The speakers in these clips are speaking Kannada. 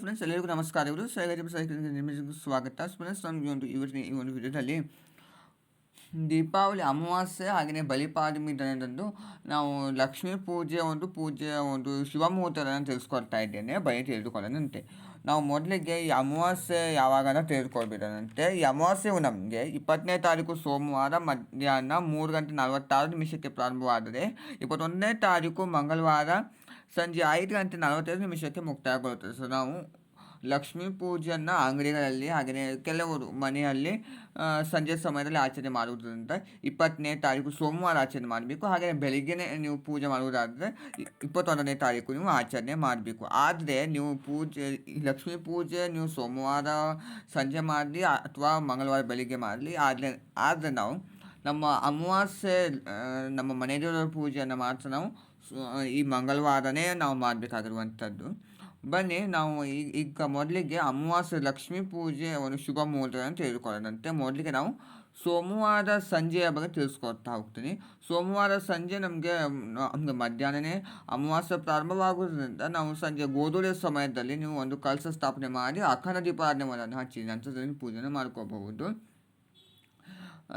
ಫ್ರೆಂಡ್ಸ್ ಎಲ್ಲರಿಗೂ ನಮಸ್ಕಾರ. ನಮಸ್ಕಾರಗಳು ಸೈಗರಿ ಸೈಕಲ್ ನಿಮಗೂ ಸ್ವಾಗತ. ಫ್ರೆಂಡ್ಸ್ ನಮಗೆ ಒಂದು ಇವತ್ತಿನ ಈ ಒಂದು ವಿಡಿಯೋದಲ್ಲಿ ದೀಪಾವಳಿ ಅಮಾವಾಸ್ಯೆ ಹಾಗೆಯೇ ಬಲಿಪಾದಮಿ ದಿನದಂದು ನಾವು ಲಕ್ಷ್ಮೀ ಪೂಜೆ ಒಂದು ಪೂಜೆ ಒಂದು ಶುಭ ತಿಳಿಸ್ಕೊಳ್ತಾ ತಿಳಿಸ್ಕೊಡ್ತಾ ಇದ್ದೇನೆ. ಬಳಿ ತಿಳಿದುಕೊಳ್ಳದಂತೆ ನಾವು ಮೊದಲಿಗೆ ಈ ಅಮಾವಾಸ್ಯೆ ಯಾವಾಗ ತಿಳಿದುಕೊಳ್ಬೇಕಂತೆ ಈ ಅಮಾವಾಸ್ಯೆಯು ನಮಗೆ ಇಪ್ಪತ್ತನೇ ತಾರೀಕು ಸೋಮವಾರ ಮಧ್ಯಾಹ್ನ ಮೂರು ಗಂಟೆ ನಲವತ್ತಾರು ನಿಮಿಷಕ್ಕೆ ಪ್ರಾರಂಭವಾದರೆ, ಇಪ್ಪತ್ತೊಂದನೇ ತಾರೀಕು ಮಂಗಳವಾರ ಸಂಜೆ ಐದು ಗಂಟೆ ನಲವತ್ತೈದು ನಿಮಿಷಕ್ಕೆ ಮುಕ್ತಾಯಗೊಳ್ಳುತ್ತದೆ. ಸೊ ನಾವು ಲಕ್ಷ್ಮೀ ಪೂಜೆಯನ್ನು ಅಂಗಡಿಗಳಲ್ಲಿ ಹಾಗೆಯೇ ಕೆಲವರು ಮನೆಯಲ್ಲಿ ಸಂಜೆ ಸಮಯದಲ್ಲಿ ಆಚರಣೆ ಮಾಡುವುದರಿಂದ ಇಪ್ಪತ್ತನೇ ತಾರೀಕು ಸೋಮವಾರ ಆಚರಣೆ ಮಾಡಬೇಕು. ಹಾಗೆಯೇ ಬೆಳಿಗ್ಗೆನೇ ನೀವು ಪೂಜೆ ಮಾಡುವುದಾದರೆ ಇಪ್ಪತ್ತೊಂದನೇ ತಾರೀಕು ನೀವು ಆಚರಣೆ ಮಾಡಬೇಕು. ಆದರೆ ನೀವು ಪೂಜೆ, ಲಕ್ಷ್ಮೀ ಪೂಜೆ ನೀವು ಸೋಮವಾರ ಸಂಜೆ ಮಾಡಲಿ ಅಥವಾ ಮಂಗಳವಾರ ಬೆಳಿಗ್ಗೆ ಮಾಡಲಿ ಆದರೆ ಆದರೆ ನಾವು ನಮ್ಮ ಅಮಾವಾಸ್ಯೆ ನಮ್ಮ ಮನೆ ಪೂಜೆಯನ್ನು ಮಾತ್ರ ನಾವು ಈ ಮಂಗಳವಾರನೇ ನಾವು ಮಾಡಬೇಕಾಗಿರುವಂಥದ್ದು. ಬನ್ನಿ, ನಾವು ಈಗ ಮೊದಲಿಗೆ ಅಮಾವಾಸ್ಯೆ ಲಕ್ಷ್ಮೀ ಪೂಜೆ ಒಂದು ಶುಭ ಮುಹೂರ್ತವನ್ನು ತಿಳಿದುಕೊಳ್ಳೋಣಂತೆ ಮೊದಲಿಗೆ ನಾವು ಸೋಮವಾರ ಸಂಜೆಯ ಬಗ್ಗೆ ತಿಳಿಸ್ಕೊಡ್ತಾ ಹೋಗ್ತೀನಿ. ಸೋಮವಾರ ಸಂಜೆ ನಮಗೆ ನಮಗೆ ಮಧ್ಯಾಹ್ನನೇ ಅಮಾವಾಸ್ಯೆ ಪ್ರಾರಂಭವಾಗುವುದರಿಂದ ನಾವು ಸಂಜೆ ಗೋಧೂಳಿಯ ಸಮಯದಲ್ಲಿ ನೀವು ಒಂದು ಕಲಶ ಸ್ಥಾಪನೆ ಮಾಡಿ ಅಖಂಡ ದೀಪಾರಾಧನೆಯನ್ನು ಹಚ್ಚಿ ನಂತರದಲ್ಲಿ ಪೂಜೆನ ಮಾಡ್ಕೋಬಹುದು.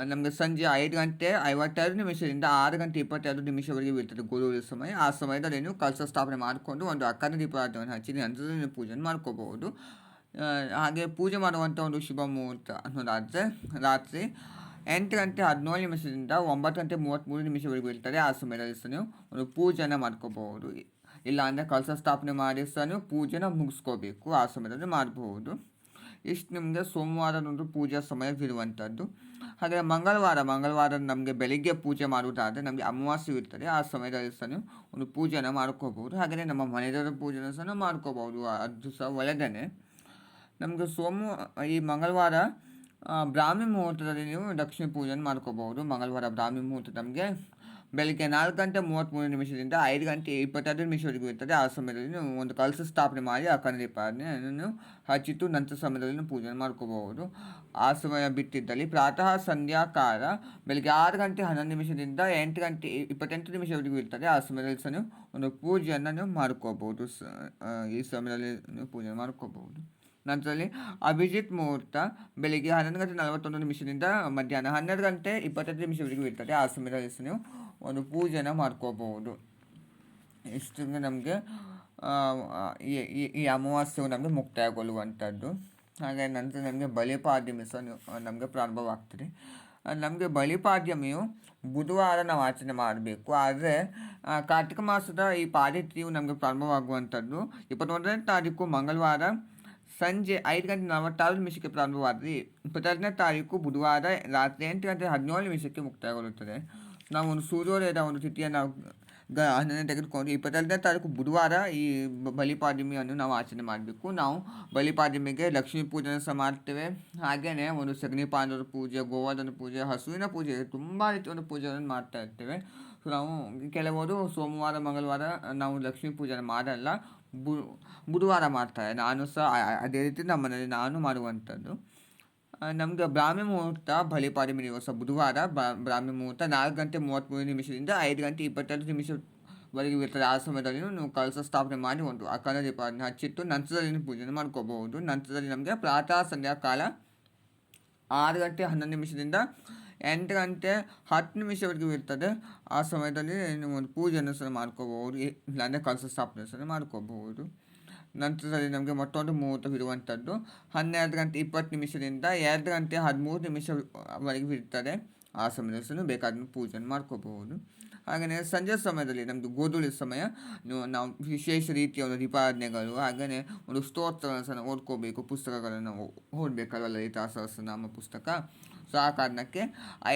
ನಮಗೆ ಸಂಜೆ ಐದು ಗಂಟೆ ಐವತ್ತೆರಡು ನಿಮಿಷದಿಂದ ಆರು ಗಂಟೆ ಇಪ್ಪತ್ತೆರಡು ನಿಮಿಷವರೆಗೆ ಬೀಳ್ತದೆ ಗುರುವಿನ ಸಮಯ. ಆ ಸಮಯದಲ್ಲಿ ನೀವು ಕಲಶ ಸ್ಥಾಪನೆ ಮಾಡಿಕೊಂಡು ಒಂದು ಅಕ್ಕನ ದೀಪಾರಾಧನೆಯನ್ನು ಹಚ್ಚಿ ನಂತರ ನೀವು ಪೂಜೆ ಮಾಡ್ಕೋಬಹುದು. ಹಾಗೆ ಪೂಜೆ ಮಾಡುವಂಥ ಒಂದು ಶುಭ ಮುಹೂರ್ತ ಅನ್ನೋದಾದರೆ ರಾತ್ರಿ ಎಂಟು ಗಂಟೆ ಹದಿನೇಳು ನಿಮಿಷದಿಂದ ಒಂಬತ್ತು ಗಂಟೆ ಮೂವತ್ತ್ಮೂರು ನಿಮಿಷವರೆಗೂ ಇರ್ತದೆ ಆ ಸಮಯದಲ್ಲಿ ಸಹ ನೀವು ಒಂದು ಪೂಜೆನ ಮಾಡ್ಕೋಬಹುದು. ಇಲ್ಲಾಂದರೆ ಕಲಶ ಸ್ಥಾಪನೆ ಮಾಡಿ ಸಹ ನೀವು ಪೂಜೆನ ಮುಗಿಸ್ಕೋಬೇಕು. ಆ ಸಮಯದಲ್ಲಿ ಮಾಡಬಹುದು. ಇಷ್ಟು ನಿಮಗೆ ಸೋಮವಾರದೊಂದು ಪೂಜಾ ಸಮಯವಿರುವಂಥದ್ದು ಹಾಗೆ ಮಂಗಳವಾರ ಮಂಗಳವಾರ ನಮಗೆ ಬೆಳಿಗ್ಗೆ ಪೂಜೆ ಮಾಡುವುದಾದರೆ ನಮಗೆ ಅಮಾವಾಸ್ಯೆ ಇರ್ತದೆ. ಆ ಸಮಯದಲ್ಲಿ ಸಹ ನೀವು ಒಂದು ಪೂಜೆನ ಮಾಡ್ಕೋಬೋದು ಹಾಗೆಯೇ ನಮ್ಮ ಮನೆಯವರ ಪೂಜೆನ ಸಹ ಮಾಡ್ಕೋಬೋದು ಅದು ಸಹ ಒಳ್ಳೆಯದೇ ನಮಗೆ ಸೋಮ, ಈ ಮಂಗಳವಾರ ಬ್ರಾಹ್ಮಿ ಮುಹೂರ್ತದಲ್ಲಿ ನೀವು ಲಕ್ಷ್ಮೀ ಪೂಜೆಯನ್ನು ಮಾಡ್ಕೋಬಹುದು. ಮಂಗಳವಾರ, ಬ್ರಾಹ್ಮಿ ಮುಹೂರ್ತ ನಮಗೆ ಬೆಳಗ್ಗೆ ನಾಲ್ಕು ಗಂಟೆ ಮೂವತ್ತ್ಮೂರು ನಿಮಿಷದಿಂದ ಐದು ಗಂಟೆ ಇಪ್ಪತ್ತೆರಡು ನಿಮಿಷವರೆಗೂ ಇರ್ತದೆ. ಆ ಸಮಯದಲ್ಲಿ ಒಂದು ಕಲಸ ಸ್ಥಾಪನೆ ಮಾಡಿ ಆ ದೀಪಾರನೆಯನ್ನು ಹಚ್ಚಿತು ನಂತರ ಸಮಯದಲ್ಲಿ ಪೂಜೆ ಮಾಡ್ಕೋಬಹುದು. ಆ ಸಮಯ ಬಿಟ್ಟಿದ್ದಲ್ಲಿ ಪ್ರಾತಃ ಸಂಧ್ಯಾಕಾಲ ಬೆಳಗ್ಗೆ ಆರು ಗಂಟೆ ಹನ್ನೊಂದು ನಿಮಿಷದಿಂದ ಎಂಟು ಗಂಟೆ ಇಪ್ಪತ್ತೆಂಟು ನಿಮಿಷವರೆಗೂ ಇರ್ತದೆ. ಆ ಸಮಯದಲ್ಲಿ ಸಹ ಒಂದು ಪೂಜೆಯನ್ನು ನೀವು ಮಾಡ್ಕೋಬೋದು ಸ ಈ ಸಮಯದಲ್ಲಿ ಪೂಜೆ ಮಾಡ್ಕೋಬಹುದು. ನಂತರದಲ್ಲಿ ಅಭಿಜಿತ್ ಮುಹೂರ್ತ ಬೆಳಿಗ್ಗೆ ಹನ್ನೊಂದು ಗಂಟೆ ನಲವತ್ತೊಂದು ನಿಮಿಷದಿಂದ ಮಧ್ಯಾಹ್ನ ಹನ್ನೆರಡು ಗಂಟೆ ಇಪ್ಪತ್ತೈದು ನಿಮಿಷವರೆಗೂ ಇರ್ತದೆ. ಆ ಸಮಯದಲ್ಲಿ ನೀವು ಒಂದು ಪೂಜೆನ ಮಾಡ್ಕೋಬಹುದು. ಇಷ್ಟು ನಮಗೆ ಈ ಅಮಾವಾಸ್ಯೆಯು ನಮಗೆ ಮುಕ್ತಾಯಗೊಳ್ಳುವಂಥದ್ದು. ಹಾಗೆ ನಂತರ ನಮಗೆ ಬಲಿಪಾಡ್ಯಮಿ ಸಹ ನಮಗೆ ಪ್ರಾರಂಭವಾಗ್ತದೆ. ನಮಗೆ ಬಲಿಪಾದ್ಯಮಿಯು ಬುಧವಾರ ನಾವು ಆಚರಣೆ ಮಾಡಬೇಕು. ಆದರೆ ಕಾರ್ತಿಕ ಮಾಸದ ಈ ಪಾದಿತ್ಯವು ನಮಗೆ ಪ್ರಾರಂಭವಾಗುವಂಥದ್ದು. ಇಪ್ಪತ್ತೊಂದನೇ ತಾರೀಕು ಮಂಗಳವಾರ ಸಂಜೆ ಐದು ಗಂಟೆ ನಲವತ್ತಾರು ನಿಮಿಷಕ್ಕೆ ಪ್ರಾರಂಭವಾದರೆ ಇಪ್ಪತ್ತೆರಡನೇ ತಾರೀಕು ಬುಧವಾರ ರಾತ್ರಿ ಎಂಟು ಗಂಟೆ ಹದಿನೇಳು ನಿಮಿಷಕ್ಕೆ ಮುಕ್ತಾಯಗೊಳ್ಳುತ್ತದೆ. ನಾವು ಒಂದು ಸೂರ್ಯೋದಯದ ಒಂದು ನಾವು ಗ ಅದನ್ನು ತೆಗೆದುಕೊಂಡು ಇಪ್ಪತ್ತೆರಡನೇ ತಾರೀಕು ಬುಧವಾರ ಈ ಬಲಿಪಾಡ್ಯಮಿಯನ್ನು ನಾವು ಆಚರಣೆ ಮಾಡಬೇಕು. ನಾವು ಬಲಿಪಾಡ್ಯಮಿಗೆ ಲಕ್ಷ್ಮೀ ಪೂಜೆಯನ್ನು ಸಹ ಮಾಡ್ತೇವೆ. ಹಾಗೆಯೇ ಒಂದು ಸಗಣಿ ಪೂಜೆ ಗೋವಾದನ ಪೂಜೆ, ಹಸುವಿನ ಪೂಜೆ, ತುಂಬ ರೀತಿಯ ಒಂದು ಪೂಜೆಯನ್ನು ಮಾಡ್ತಾ ಇರ್ತೇವೆ. ಸೊ ನಾವು ಕೆಲವರು ಸೋಮವಾರ, ಮಂಗಳವಾರ ನಾವು ಲಕ್ಷ್ಮೀ ಪೂಜೆ ಮಾಡಲ್ಲ. ಬುಧವಾರ ಮಾಡ್ತಾರೆ. ನಾನು ಸಹ ಅದೇ ರೀತಿ ನಮ್ಮ ಮನೆಯಲ್ಲಿ ನಾನು ಮಾಡುವಂಥದ್ದು. ನಮಗೆ ಬ್ರಾಹ್ಮಿ ಮುಹೂರ್ತ ಬಲಿಪಾಡ್ಯಮಿ ದಿವಸ, ಬುಧವಾರ ಬ್ರಾಹ್ಮಿ ಮುಹೂರ್ತ ನಾಲ್ಕು ಗಂಟೆ ಮೂವತ್ತ್ಮೂರು ನಿಮಿಷದಿಂದ ಐದು ಗಂಟೆ ಇಪ್ಪತ್ತೆರಡು ನಿಮಿಷವರೆಗೆ ಇರ್ತದೆ. ಆ ಸಮಯದಲ್ಲಿ ನೀವು ಕಲಸ ಸ್ಥಾಪನೆ ಮಾಡಿ ಒಂದು ಅಖಂಡ ದೀಪವನ್ನು ಹಚ್ಚಿಟ್ಟು ನಂತರದಲ್ಲಿ ಪೂಜೆ ಮಾಡ್ಕೋಬಹುದು. ನಂತರದಲ್ಲಿ ನಮಗೆ ಪ್ರಾತಃ ಸಂಧ್ಯಾಕಾಲ ಆರು ಗಂಟೆ ಹನ್ನೊಂದು ನಿಮಿಷದಿಂದ ಎಂಟು ಗಂಟೆ ಹತ್ತು ನಿಮಿಷವರೆಗೂ ಇರ್ತದೆ. ಆ ಸಮಯದಲ್ಲಿ ನೀವು ಒಂದು ಪೂಜೆಯನ್ನು ಸಹ ಮಾಡ್ಕೋಬಹುದು. ಇಲ್ಲಾಂದರೆ ಕಲಸ ಸ್ಥಾಪನೆ ಸಹ ಮಾಡ್ಕೋಬಹುದು. ನಂತರದಲ್ಲಿ ನಮಗೆ ಮತ್ತೊಂದು ಮುಹೂರ್ತವಿರುವಂಥದ್ದು ಹನ್ನೆರಡು ಗಂಟೆ ಇಪ್ಪತ್ತು ನಿಮಿಷದಿಂದ ಎರಡು ಗಂಟೆ ಹದಿಮೂರು ನಿಮಿಷವರೆಗೂ ಇರ್ತದೆ ಆ ಸಮಯದಲ್ಲಿ ಬೇಕಾದ ಪೂಜೆಯನ್ನು ಮಾಡ್ಕೋಬಹುದು. ಹಾಗೆಯೇ ಸಂಜೆ ಸಮಯದಲ್ಲಿ ನಮ್ಮದು ಗೋಧೂಳಿ ಸಮಯ, ನಾವು ವಿಶೇಷ ರೀತಿಯ ಒಂದು ದೀಪಾರಾಧನೆಗಳು ಹಾಗೆಯೇ ಒಂದು ಸ್ತೋತ್ರಗಳನ್ನು ಸಹ ಓದ್ಕೋಬೇಕು, ಪುಸ್ತಕಗಳನ್ನು ಓದಬೇಕಲ್ವ ಲಲಿತಾ ಸಹಸ್ರನಾಮ ಪುಸ್ತಕ? ಸೊ ಆ ಕಾರಣಕ್ಕೆ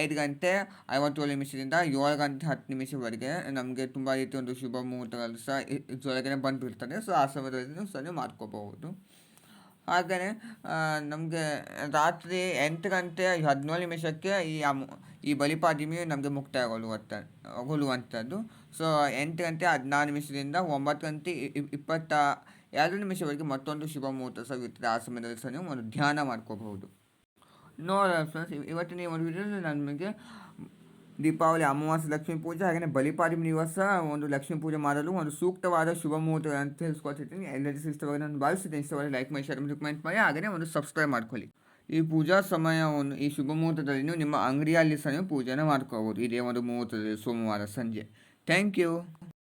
ಐದು ಗಂಟೆ ಐವತ್ತೇಳು ನಿಮಿಷದಿಂದ ಏಳು ಗಂಟೆ ಹತ್ತು ನಿಮಿಷವರೆಗೆ ನಮಗೆ ತುಂಬ ರೀತಿ ಒಂದು ಶುಭ ಮುಹೂರ್ತಗಳು ಸಹ ಇದೊಳಗೆ ಬಂದುಬಿಡ್ತದೆ. ಸೊ ಆ ಸಮಯದಲ್ಲಿ ಸಹ ಮಾಡ್ಕೋಬಹುದು. ಹಾಗೆಯೇ ನಮಗೆ ರಾತ್ರಿ ಎಂಟು ಗಂಟೆ ಹದಿನೇಳು ನಿಮಿಷಕ್ಕೆ ಈ ಅಮ್ ಈ ಬಲಿಪಾಡ್ಯಮಿ ನಮಗೆ ಮುಕ್ತಾಯಗೊಳ್ಳುವಂಥ ಗೊಳ್ಳುವಂಥದ್ದು ಸೊ ಎಂಟು ಗಂಟೆ ಹದಿನಾರು ನಿಮಿಷದಿಂದ ಒಂಬತ್ತು ಗಂಟೆ ಇಪ್ಪತ್ತ ಎರಡು ನಿಮಿಷವರೆಗೆ ಮತ್ತೊಂದು ಶುಭ ಮುಹೂರ್ತ ಆ ಸಮಯದಲ್ಲಿ ಸಹ ನೀವು ಒಂದು ಧ್ಯಾನ ಮಾಡ್ಕೋಬಹುದು. ನೋಡೋಣ ಫ್ರೆಂಡ್ಸ್ ಇವತ್ತಿನ ಒಂದು ವಿಡಿಯೋದಲ್ಲಿ ನಿಮಗೆ ದೀಪಾವಳಿ, ಅಮಾವಾಸ್ಯೆ, ಲಕ್ಷ್ಮೀ ಪೂಜೆ ಹಾಗೆಯೇ ಬಲಿಪಾಡ್ಯಮಿ ದಿವಸ ಒಂದು ಲಕ್ಷ್ಮೀ ಪೂಜೆ ಮಾಡಲು ಒಂದು ಸೂಕ್ತವಾದ ಶುಭ ಮುಹೂರ್ತ ಅಂತ ತಿಳಿಸ್ಕೊತಿರ್ತೀನಿ ಎಲ್ಲರಿಗೂ ಇಷ್ಟವಾಗಿ ನಾನು ಭಾವಿಸಿದ್ದೀನಿ ಇಷ್ಟವಾಗಿ ಲೈಕ್ ಮಾಡಿ ಶೇರ್ ಮಾಡಿ ಕಮೆಂಟ್ ಮಾಡಿ ಹಾಗೆಯೇ ಒಂದು ಸಬ್ಸ್ಕ್ರೈಬ್ ಮಾಡ್ಕೊಳ್ಳಿ. ಈ ಪೂಜಾ ಸಮಯವನ್ನು, ಈ ಶುಭ ಮುಹೂರ್ತದಲ್ಲಿ ನೀವು ನಿಮ್ಮ ಅಂಗಡಿಯಲ್ಲಿ ಸಹ ನೀವು ಪೂಜೆನ ಮಾಡ್ಕೋಬೋದು. ಇದೇ ಒಂದು ಮುಹೂರ್ತದಲ್ಲಿ ಸೋಮವಾರ ಸಂಜೆ. Thank you